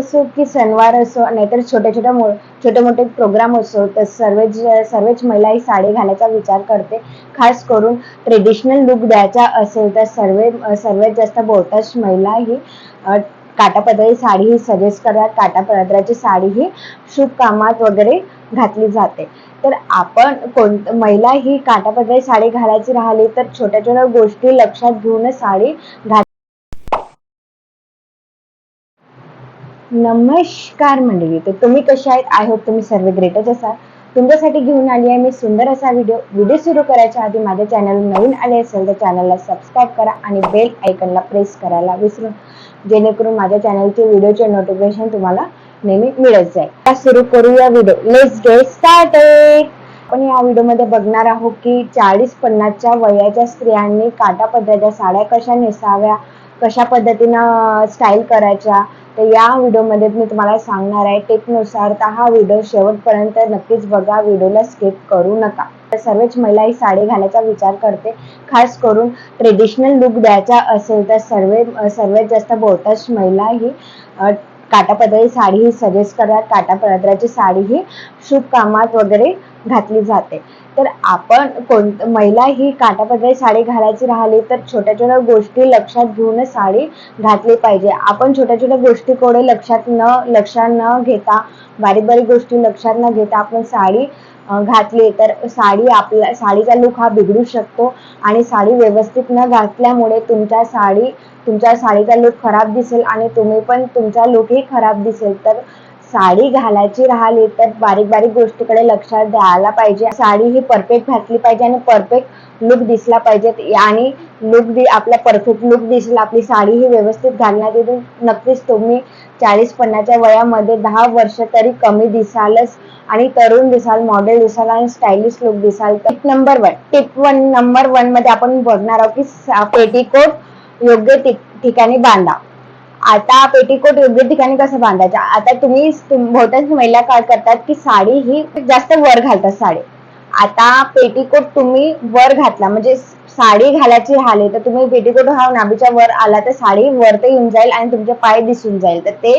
असो की सणवार असो नाहीतर छोट्या छोट्या मो छोटे मोठे प्रोग्राम असो तर सर्वच सर्वच महिला ही साडी घालायचा विचार करते. खास करून ट्रेडिशनल लुक द्यायचा असेल तर सर्व सर्वात जास्त बहुतांश महिला ही काटापदरी साडी ही सजेस्ट करतात काटापदराची साडी ही शुभ कामात वगैरे घातली जाते. तर आपण कोण महिला ही काटापदरी साडी घालायची राहिली तर छोट्या छोट्या गोष्टी लक्षात घेऊनच साडी घाल नमस्कार मंडळी. तर तुम्ही कशा आहेत? आय होप तुम्ही सर्व ग्रेटच असाल. तुमच्यासाठी घेऊन आली आहे मी सुंदर असा व्हिडिओ व्हिडिओ सुरू करायच्या आधी माझ्या चॅनल नवीन आले असेल तर चॅनलला सबस्क्राईब करा आणि बेल आयकनला प्रेस करायला विसरू जेणेकरून माझ्या चॅनलचे व्हिडिओचे नोटिफिकेशन तुम्हाला नेहमी मिळत जाईल. सुरू करूया व्हिडिओ लेट्स गेट स्टार्टेड आपण या व्हिडिओमध्ये बघणार आहोत की चाळीस पन्नासच्या वयाच्या स्त्रियांनी काटा पदराच्या साड्या कशा नेसाव्या? कशा पद्धतीनं स्टाईल करायच्या तर या व्हिडिओमध्ये मी तुम्हाला सांगणार आहे टिपनुसार तर हा व्हिडिओ शेवटपर्यंत नक्कीच बघा व्हिडिओला स्किप करू नका. तर सर्वच महिला ही साडी घालायचा विचार करते. खास करून ट्रेडिशनल लुक द्यायचा असेल तर सर्व सर्वात जास्त बहुतांश महिला ही अ, काटापदरी साडी ही सजेस्ट करतात. काटापदराची साडी ही शुभ कामात वगैरे घातली जाते. तर आपण कोण महिला ही काटापदरी साडी घालायची राहिली तर छोट्या छोट्या गोष्टी लक्षात घेऊनच साडी घातली पाहिजे. आपण छोट्या छोट्या गोष्टीकडे लक्षात न लक्षात न घेता बारीक बारीक गोष्टी लक्षात न घेता आपण साडी घातली तर साडी आपला साडीचा लुक हा बिघडू शकतो आणि साडी व्यवस्थित न घातल्यामुळे तुमच्या साडी तुमच्या साडीचा लुक खराब दिसेल आणि तुम्ही पण तुमचा लुकही खराब दिसेल. तर साडी घालायची राहिली तर बारीक बारीक गोष्टीकडे लक्षात द्यायला पाहिजे. साडी ही परफेक्ट घातली पाहिजे आणि परफेक्ट लुक दिसला पाहिजे. आणि लुक आपला परफेक्ट लुक दिसला आपली साडी ही व्यवस्थित घालण्यात येते. नक्कीच तुम्ही चाळीस पन्नाच्या वयामध्ये दहा वर्ष तरी कमी दिसालच आणि तरुण दिसाल मॉडेल दिसाल आणि स्टायलिश लुक दिसाल. Tip number one tip one number वनमध्ये आपण बघणार आहोत की पेटीकोट योग्य ठिक- ठिकाणी बांधा. आता पेटीकोट योग्य ठिकाणी कसं बांधायचं? आता तुम्ही बहुतांश महिला काय करतात की साडी ही जास्त वर घालतात साडी. आता पेटीकोट तुम्ही वर घातला म्हणजे साडी घालायची राहिली तर तुम्ही पेटीकोट हा नाभीच्या वर आला तर साडी वरती येऊन जाईल आणि तुमचे पाय दिसून जाईल. तर ते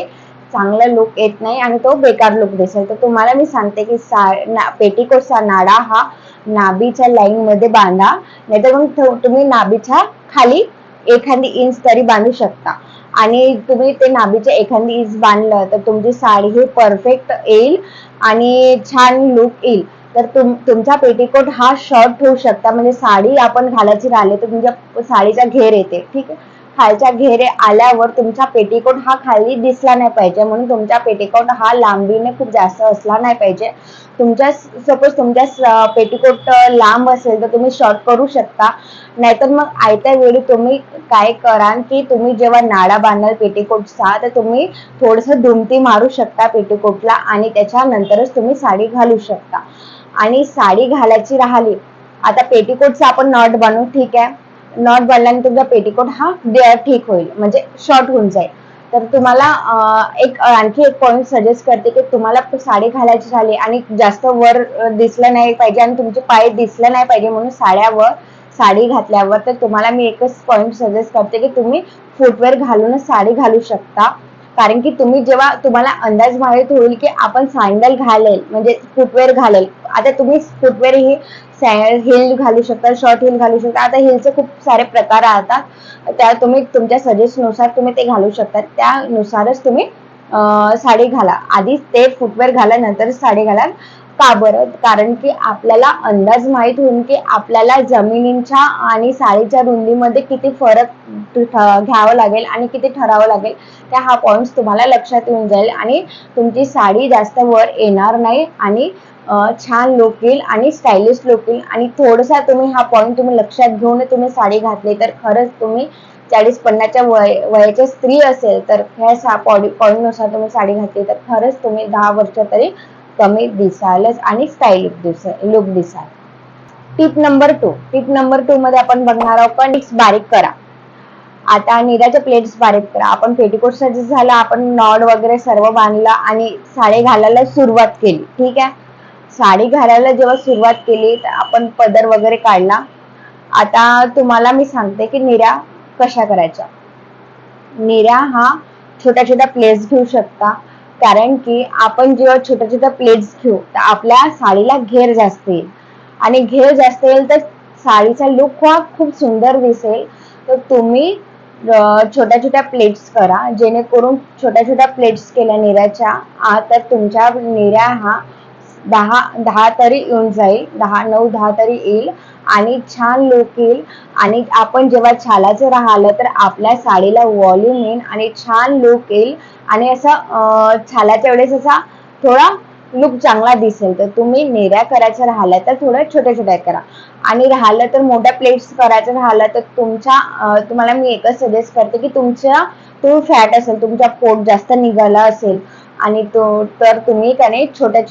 चांगला लुक येत नाही आणि तो बेकार लुक दिसेल. तर तुम्हाला मी सांगते की सा ना पेटीकोटचा नाडा हा नाभीच्या लाईन मध्ये बांधा नाहीतर मग तुम्ही नाभीच्या खाली एखादी इंच तरी बांधू शकता. आणि तुम्ही ते नाभीच्या एखादी बांधलं तर तुमची साडी ही परफेक्ट येईल आणि छान लुक येईल. तर तुम तुमचा पेटीकोट हा शर्ट ठेवू शकता. म्हणजे साडी आपण घालायची राहिली तर तुमच्या साडीचा घेर येते. ठीक आहे? खालच्या घेरे आल्यावर तुमचा पेटीकोट हा खाली दिसला नाही पाहिजे. म्हणून तुमचा पेटीकोट हा लांबीने खूप जास्त असला नाही पाहिजे. तुमच्या सपोज तुमच्या पेटीकोट लांब असेल तर तुम्ही शॉर्ट करू शकता. नाहीतर मग आयत्या वेळी तुम्ही काय कराल की तुम्ही जेव्हा नाडा बांधाल पेटीकोटचा तर तुम्ही थोडंसं दुमती मारू शकता पेटीकोटला आणि त्याच्यानंतरच तुम्ही साडी घालू शकता. आणि साडी घालायची राहिली आता पेटीकोटचा आपण नॉट बनवू ठीक आहे? नॉट बांधल्याने तुमचा पेटीकोट हा दे- ठीक होईल. म्हणजे शॉर्ट होऊन जाईल. तर तुम्हाला एक आणखी एक पॉईंट सजेस्ट करते की तुम्हाला साडी घालायची झाली आणि जास्त वर दिसलं नाही पाहिजे आणि तुमचे पाय दिसलं नाही पाहिजे म्हणून साड्यावर साडी घातल्यावर तर तुम्हाला मी एकच पॉईंट सजेस्ट करते की तुम्ही फुटवेअर घालूनच साडी घालू शकता. कारण की तुम्ही जेव्हा तुम्हाला अंदाज माहीत होईल की आपण सँडल घालेल म्हणजे फुटवेअर घालेल आता तुम्ही फुटवेअर ही हिल घालू शकता शॉर्ट हिल घालू शकता. आता हिलचे खूप सारे प्रकार राहतात. त्या तुम्ही तुमच्या सजेस्टनुसार तुम्ही ते घालू शकता. त्यानुसारच तुम्ही अं, साडी घाला. आधी ते फुटवेअर घाला नंतर साडी घाला. का बरं? कारण की आपल्याला अंदाज माहीत होईल की आपल्याला जमिनींच्या आणि साडीच्या रुंदीमध्ये किती फरक घ्यावं लागेल आणि किती ठरावं लागेल त्या हा पॉईंट्स तुम्हाला लक्षात येऊन जाईल आणि तुमची साडी जास्त वर येणार नाही आणि छान लुक येईल आणि स्टायलिश लुक येईल आणि थोडासा तुम्ही हा पॉईंट तुम्ही लक्षात घेऊन तुम्ही साडी घातली तर खरंच तुम्ही चाळीस पन्नासच्या वय वयाच्या स्त्री असेल तर ह्या पॉ पॉईंटनुसार तुम्ही साडी घातली तर खरंच तुम्ही दहा वर्ष तरी कमी दिसालच आणि स्टायलिश दिस लुक दिसाल tip number two tip number two मध्ये आपण बघणार आहोत पण बारीक करा. आता निराच्या प्लेट्स बारीक करा. आपण पेटीकोट सजेस्ट झाला आपण नॉड वगैरे सर्व बांधला आणि साडी घालायला सुरुवात केली. ठीक आहे? साडी घालायला जेव्हा सुरुवात केली तर आपण पदर वगैरे काढला. आता तुम्हाला मी सांगते की निऱ्या कशा करायच्या. निऱ्या हा छोट्या छोट्या प्लेट्स घेऊ शकता. कारण की आपण जेव्हा छोट्या छोट्या प्लेट्स घेऊ तर आपल्या साडीला घेर जास्त येईल. आणि घेर जास्त येईल तर साडीचा लुक हा खूप सुंदर दिसेल. तर तुम्ही छोट्या छोट्या प्लेट्स करा. जेणेकरून छोट्या छोट्या प्लेट्स केल्या निऱ्याच्या तर तुमच्या निऱ्या हा दहा दहा तरी येऊन जाईल. दहा नऊ दहा तरी येईल. आणि छान लुक येईल. आणि आपण जेव्हा छालाचं राहिलं तर आपल्या साडीला वॉल्यूम येईल आणि छान लुक येईल. आणि असं छालाच्या वेळेस असा थोडा लुक चांगला दिसेल. तर तुम्ही नेऱ्या करायचं राहिलं तर थोड्या छोट्या छोट्या करा. आणि राहिलं तर मोठ्या प्लेट्स करायचं राहिलं तर तुमच्या तुम्हाला मी एकच सजेस्ट करते की तुमच्या तो फॅट असेल तुमचा पोट जास्त निघाला असेल आणि तो तर तुम्ही त्याने छोट्या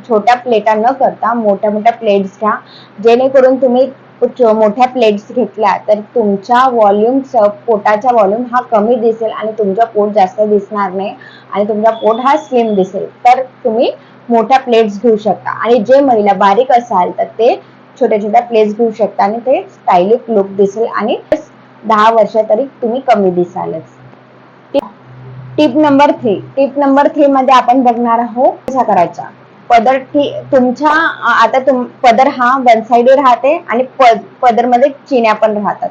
छोट्या प्लेटा न करता मोठ्या मोठ्या प्लेट्स घ्या. जेणेकरून तुम्ही मोठ्या प्लेट्स घेतल्या तर तुमच्या व्हॉल्यूम पोटाचा व्हॉल्यूम हा कमी दिसेल आणि तुमचा पोट जास्त दिसणार नाही आणि तुमचा पोट हा स्लिम दिसेल. तर तुम्ही मोठ्या प्लेट्स घेऊ शकता. आणि जे महिला बारीक असाल तर ते छोट्या छोट्या प्लेट्स घेऊ शकता आणि ते स्टायलिश लुक दिसेल आणि दहा वर्ष तरी तुम्ही कमी दिसालच. Tip number three tip number three मध्ये आपण बघणार आहोत कसा करायचा. पदर ठी तुमच्या आता तुम पदर हा वन साइड राहते आणि पद पदरमध्ये चिन्या पण राहतात.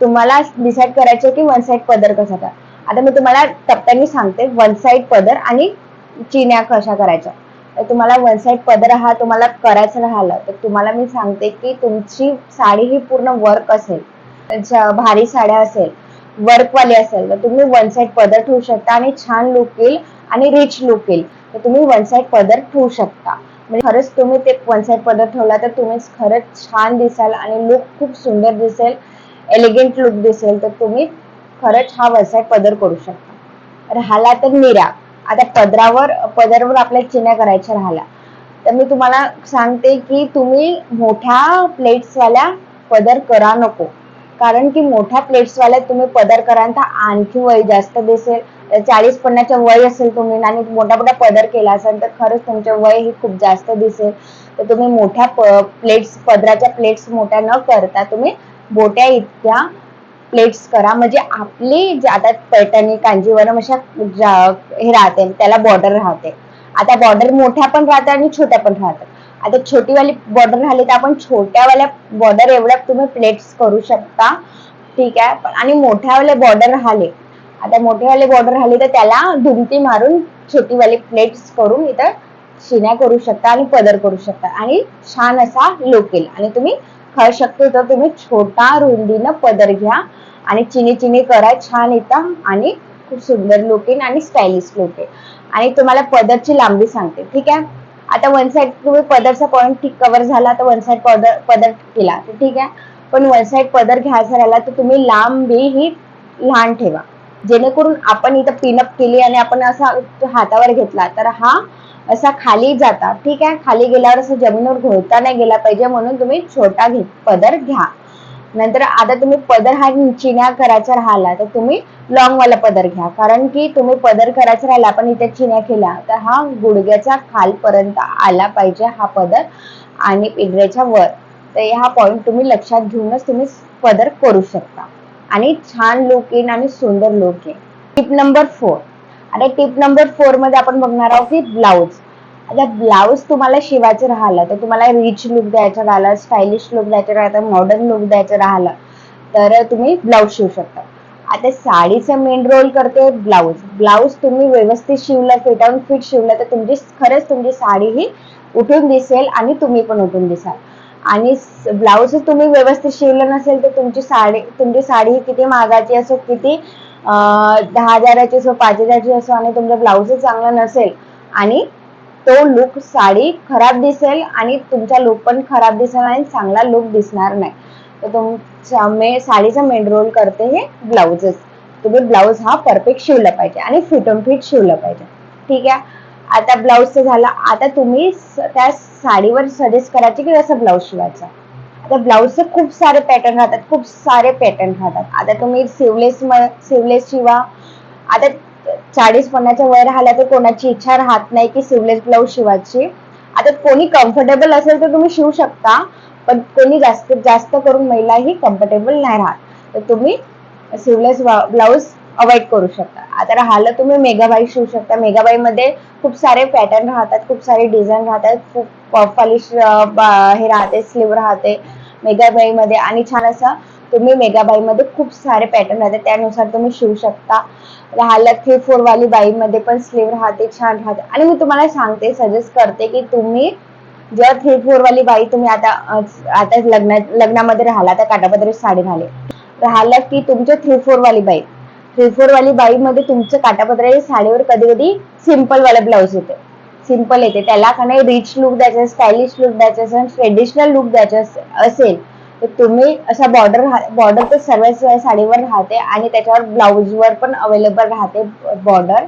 तुम्हाला डिसाईड करायचं की वन साइड पदर कसा करा. आता मी तुम्हाला टप्प्याने सांगते वन साइड पदर आणि चिन्या कशा करायच्या. तर तुम्हाला वन साइड पदर हा तुम्हाला करायचं राहिला तर तुम्हाला मी सांगते की तुमची साडी ही पूर्ण वर्क असेल भारी साड्या असेल वर्कवाली असेल तर तुम्ही वन साइड पदर ठेवू शकता आणि छान लुक येईल आणि रिच लुक येईल. तर तुम्ही वन साइड पदर ठेवू शकता. म्हणजे खरंच तुम्ही ते वन साइड पदर ठेवला तर तुम्ही खरंच छान दिसाल आणि लुक खूप सुंदर दिसेल एलिगंट लुक दिसेल तर तुम्ही खरंच हा वन साइड पदर करू शकता. राहिला तर निरा. आता पदरावर पदरावर आपल्या चिन्या करायच्या राहिला तर मी तुम्हाला सांगते की तुम्ही मोठ्या प्लेट्सवाल्या पदर करा नको. कारण की मोठ्या प्लेट्सवाल्या तुम्ही पदर कराल तर आणखी वय जास्त दिसेल. चाळीस पन्नासच्या वय असेल तुम्ही आणि मोठा मोठा पदर केला असेल तर खरंच तुमचे वय ही खूप जास्त दिसेल. तर तुम्ही मोठ्या प्लेट्स पदराच्या प्लेट्स मोठ्या न करता तुम्ही बोट्या इतक्या प्लेट्स करा. म्हणजे आपली जे आता पैठणी कांजीवरम अशा हे राहते त्याला बॉर्डर राहते. आता बॉर्डर मोठ्या पण राहतात आणि छोट्या पण राहतात. आता छोटीवाली बॉर्डर राहिली तर आपण छोट्यावाल्या बॉर्डर एवढ्या तुम्ही प्लेट्स करू शकता. ठीक आहे? आणि मोठ्यावाले बॉर्डर राहिले. आता मोठेवाले बॉर्डर राहिली तर त्याला धुमती मारून छोटीवाली प्लेट्स करून इथं शिन्या करू शकता आणि पदर करू शकता. आणि छान असा लुक येईल आणि तुम्ही खाऊ शकतो तर तुम्ही छोटा रुंदीनं पदर घ्या. आणि चिनी चिनी करा छान इथं. आणि खूप सुंदर लुक येईल आणि स्टायलिश लुक येईल आणि तुम्हाला पदरची लांबी सांगते. ठीक आहे? आता वन साइड तुम्ही पदरचा पॉईंट ठीक कव्हर झाला तर वन साइड पदर पदर केला. तर ठीक आहे? पण वन साइड पदर घ्यायचा राहिला तर तुम्ही लांबी ही लहान ठेवा. जेणेकरून आपण इथं पिनअप केली आणि आपण असा हातावर घेतला तर हा असा खाली जाता. ठीक आहे? खाली गेल्यावर असं जमिनीवर घोळता नाही गेला पाहिजे म्हणून तुम्ही छोटा घे पदर घ्या. नंतर आता तुम्ही पदर हा चिन्या करायचा राहिला तर तुम्ही लॉंग वाला पदर घ्या. कारण की तुम्ही पदर करायचा राहिला आपण इथे चिन्या केला तर हा गुडघ्याच्या खालपर्यंत आला पाहिजे हा पदर आणि पिंजऱ्याच्या वर. तर हा पॉइंट तुम्ही लक्षात घेऊनच तुम्ही पदर करू शकता. आणि छान लुक येईन आणि सुंदर लुक येईन टिप नंबर फोर आणि टिप नंबर फोरमध्ये आपण बघणार आहोत की ब्लाऊज आता ब्लाऊज तुम्हाला शिवायचं राहिलं तर तुम्हाला रिच लुक द्यायचं राहिलं स्टायलिश लुक द्यायचं राहिलं मॉडर्न लुक द्यायचं राहिलं तर तुम्ही ब्लाऊज शिवू शकता. आता साडीचं मेन रोल करते ब्लाऊज ब्लाऊज तुम्ही व्यवस्थित शिवलं फिटावून फिट शिवलं तर तुमची खरंच तुमची साडी ही उठून दिसेल आणि तुम्ही पण उठून दिसाल. आणि ब्लाऊज तुम्ही व्यवस्थित शिवलं नसेल तर तुमची साडी तुमची साडी ही किती महागाची असो किती अं, दहा हजाराची असो पाच हजाराची असो आणि तुमचं ब्लाऊज चांगलं नसेल आणि तो लुक साडी खराब दिसेल आणि तुमचा लुक पण खराब दिसेल आणि चांगला लुक दिसणार नाही. तर तुमच्या मे साडीचा मेन रोल करते हे ब्लाऊजच तुम्ही ब्लाऊज हा परफेक्ट शिवला पाहिजे आणि फिट ऑन फिट शिवलं पाहिजे. ठीक आहे? आता ब्लाऊजचं झालं. आता तुम्ही स- त्या साडीवर सजेस्ट करायचे की कसं ब्लाऊज शिवायचा. आता ब्लाऊजचे खूप सारे पॅटर्न राहतात खूप सारे पॅटर्न राहतात. आता तुम्ही सिवलेस सिवलेस शिवा. आता चाळीस पन्नासच्या वय राहिल्या तर कोणाची इच्छा राहत नाही की सिवलेस ब्लाऊज शिवायची. आता कोणी कम्फर्टेबल असेल तर तुम्ही शिवू शकता पण कोणी जास्तीत जास्त करून महिला ही कम्फर्टेबल नाही राहत. तर तुम्ही सिवलेस ब्लाऊज अवॉइड करू शकता. आता राहिलं तुम्ही मेगाबाई शिवू शकता. मेगाबाई मध्ये खूप सारे पॅटर्न राहतात खूप सारे डिझाईन राहतात. खूप पॉलिश हे राहते स्लीव राहते मेगाबाई मध्ये आणि छान असं तुम्ही मेगाबाई मध्ये खूप सारे पॅटर्न राहते त्यानुसार तुम्ही शिवू शकता. राहिला थ्री फोर वाली बाई मध्ये पण स्लीव राहते छान राहते. आणि मी तुम्हाला सांगते सजेस्ट करते की तुम्ही जेव्हा थ्री फोर वाली बाई तुम्ही आता आता लग्न लग्नामध्ये राहिला तर काटापदरी साडी घाले. राहिला की तुमच्या थ्री फोर वाली बाई. थ्री फोर वाली बाई मध्ये तुमचं साडीवर कधी कधी सिंपल वाला ब्लाऊज येते. सिंपल येते. त्याला का नाही रिच लुक द्यायचा स्टायलिश लुक असेल ट्रेडिशनल लुक द्यायचा असेल तर तुम्ही असा बॉर्डर बॉर्डर तर सर्वच साडीवर राहते आणि त्याच्यावर ब्लाऊजवर पण अवेलेबल राहते बॉर्डर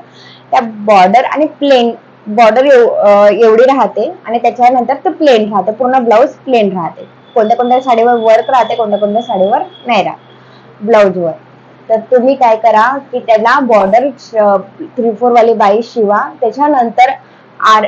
त्या बॉर्डर आणि प्लेन बॉर्डर एवढी राहते आणि त्याच्यानंतर ते प्लेन राहते. पूर्ण ब्लाऊज प्लेन राहते. कोणत्या कोणत्या साडीवर वर्क राहते कोणत्या कोणत्या साडीवर नाही राहत. ब्लाऊजवर तर तुम्ही काय करा की त्याला बॉर्डर थ्री फोर वाली बाई शिवा. त्याच्यानंतर आर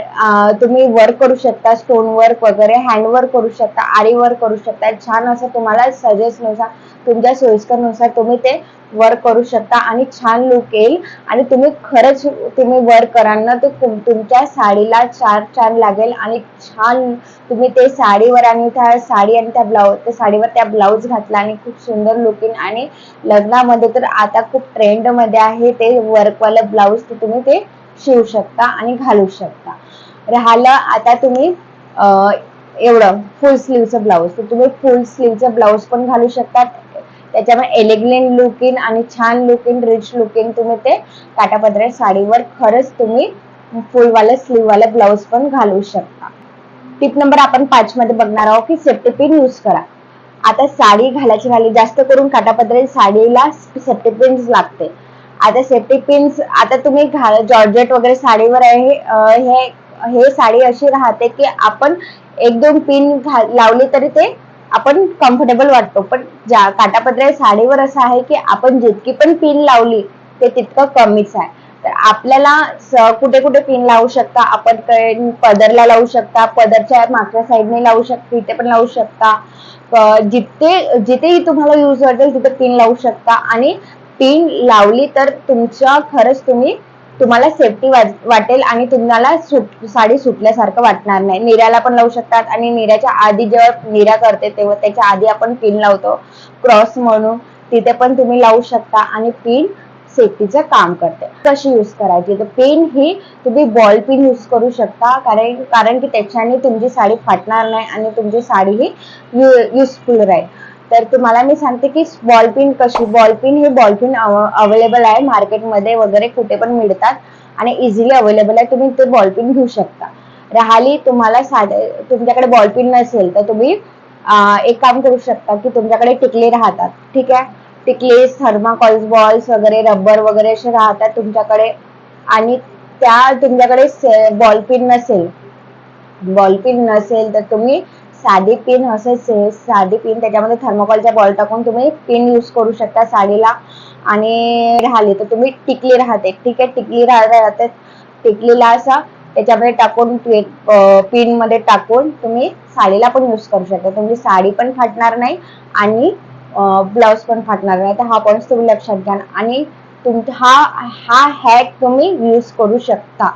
तुम्ही वर्क करू शकता स्टोन वर्क वगैरे हँड वर्क करू शकता आरी वर्क करू शकता. छान असं तुम्हाला सजेस्टनुसार तुमच्या सोयीस्करनुसार तुम्ही ते वर्क करू शकता आणि छान लुक येईल. आणि तुम्ही खरंच तुम्ही वर्क कराल ना तर तुमच्या साडीला चार छान लागेल आणि छान तुम्ही ते साडीवर आणि त्या साडी आणि त्या ब्लाऊज त्या साडीवर त्या ब्लाऊज घातला आणि खूप सुंदर लुकिंग आणि लग्नामध्ये तर आता खूप ट्रेंडमध्ये आहे ते वर्कवालं ब्लाऊज तुम्ही ते शिवू शकता आणि घालू शकता. राहिलं आता तुम्ही एवढं फुल स्लीवचं ब्लाऊज तर तुम्ही फुल स्लीवचं ब्लाऊज पण घालू शकता त्याच्यामुळे एलिगलेंट लुकिंग आणि छान लुकिंग रिच लुकिंग तुम्ही ते काटापदरे साडीवर खरंच तुम्ही फुलवालं स्लीववालं ब्लाऊज पण घालू शकता. टिप नंबर आपण पाच मध्ये बघणार आहोत की सेफ्टी पिन यूज करा. आता साडी घालायची झाली जास्त करून काटापदरे साडीला सेफ्टी पिन लागते. आता सेफ्टी पिन्स आता तुम्ही जॉर्जेट वगैरे साडीवर आहे हे हे साडी अशी राहते की आपण एक दोन पिन लावली तरी ते आपण कम्फर्टेबल वाटतो. पण ज्या काटापत्र्या साडीवर असं आहे की आपण जितकी पण पिन लावली ते तितकं कमीच आहे. तर आपल्याला कुठे कुठे पिन लावू शकता आपण पदरला लावू शकता पदरच्या मागच्या साईडने लावू शकता तिथे पण लावू शकता. जिथे जिथेही तुम्हाला यूज वाटेल तिथे पिन लावू शकता. आणि पिन लावली तर तुमच्या खरंच तुम्ही तुम्हाला सेफ्टी वाटेल आणि तुम्हाला सुट साडी सुटल्यासारखं वाटणार नाही. निऱ्याला पण लावू शकतात आणि निऱ्याच्या आधी जेव्हा निऱ्या करते तेव्हा त्याच्या आधी आपण पिन लावतो. क्रॉस म्हणून तिथे पण तुम्ही लावू शकता आणि पिन सेफ्टीचं काम करते. कशी यूज करायची? तर पिन ही तुम्ही बॉल पिन यूज करू शकता. कारण कारण की त्याच्याने तुमची साडी फाटणार नाही आणि तुमची साडी ही युजफुल राहील. तर तुम्हाला मी सांगते की बॉल पिन कशी बॉल पिन हे बॉल पिन अवेलेबल आहे मार्केटमध्ये वगैरे कुठे पण मिळतात आणि इझिली अवेलेबल आहे. तुम्ही ते बॉल पिन घेऊ शकता. राहिली तुम्हाला साधे तुमच्याकडे बॉल पिन नसेल तर तुम्ही एक काम करू शकता की तुमच्याकडे टिकले राहतात. ठीक आहे? टिकले थर्माकॉल्स बॉल्स वगैरे रबर वगैरे असे राहतात तुमच्याकडे. आणि त्या तुमच्याकडे बॉल पिन नसेल बॉल पिन नसेल तर तुम्ही साधी पिन असेच साधी पिन त्याच्यामध्ये थर्मोकॉलचा बॉल टाकून तुम्ही पिन यूज करू शकता साडीला. आणि राहिली तर तुम्ही टिकली राहते. ठीक आहे? टिकली राहते टिकलीला असा त्याच्यामध्ये टाकून पिनमध्ये टाकून तुम्ही साडीला पण यूज करू शकता. तुमची साडी पण फाटणार नाही आणि ब्लाउज पण फाटणार नाही. तर हा पॉईंट तुम्ही लक्षात घ्या. आणि तुम हा हा हॅक तुम्ही यूज करू शकता.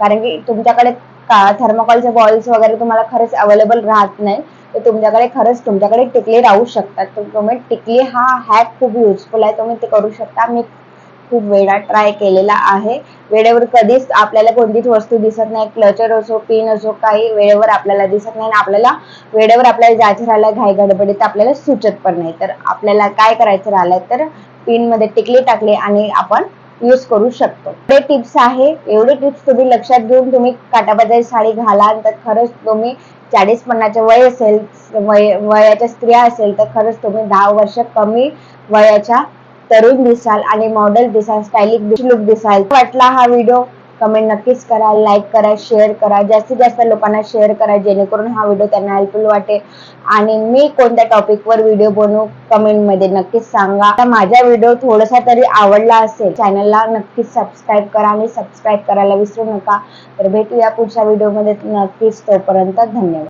कारण की तुमच्याकडे थर्मोकॉलचे बॉल्स वगैरे तुम्हाला खरंच अवेलेबल राहत नाही. तर तुमच्याकडे खरंच तुमच्याकडे टिकली राहू शकतात. तुम्ही टिकली हा हॅक खूप युजफुल आहे. तुम्ही ते करू शकता. मी खूप वेळा ट्राय केलेला आहे. वेळेवर कधीच आपल्याला कोणतीच वस्तू दिसत नाही. क्लचर असो पिन असो काही वेळेवर आपल्याला दिसत नाही आणि आपल्याला वेळेवर आपल्याला जायचं राहिलं घाई गडबडीत आपल्याला सुचत पण नाही. तर आपल्याला काय करायचं राहिलं तर पिनमध्ये टिकली टाकली आणि आपण यूज करू शकतो. एवढे टिप्स आहे एवढे टिप्स तुम्ही लक्षात घेऊन तुम्ही काटाबद्दल साडी घालाल तर खरंच तुम्ही चाळीस पन्नासचे वय असेल वय वयाच्या स्त्रिया असेल तर खरंच तुम्ही दहा वर्ष कमी वयाच्या तरुण दिसाल आणि मॉडेल दिसाल स्टायलिश लुक दिसाल. वाटला हा व्हिडिओ कमेंट नक्कीच करा लाईक करा शेअर करा जास्तीत जास्त लोकांना शेअर करा जेणेकरून हा व्हिडिओ त्यांना हेल्पफुल वाटेल आणि मी कोणत्या टॉपिकवर व्हिडिओ बनवू कमेंटमध्ये नक्कीच सांगा. तर माझा व्हिडिओ थोडासा तरी आवडला असेल चॅनलला नक्कीच सबस्क्राईब करा आणि सबस्क्राईब करायला विसरू नका. तर भेटूया पुढच्या व्हिडिओमध्ये नक्कीच तोपर्यंत धन्यवाद.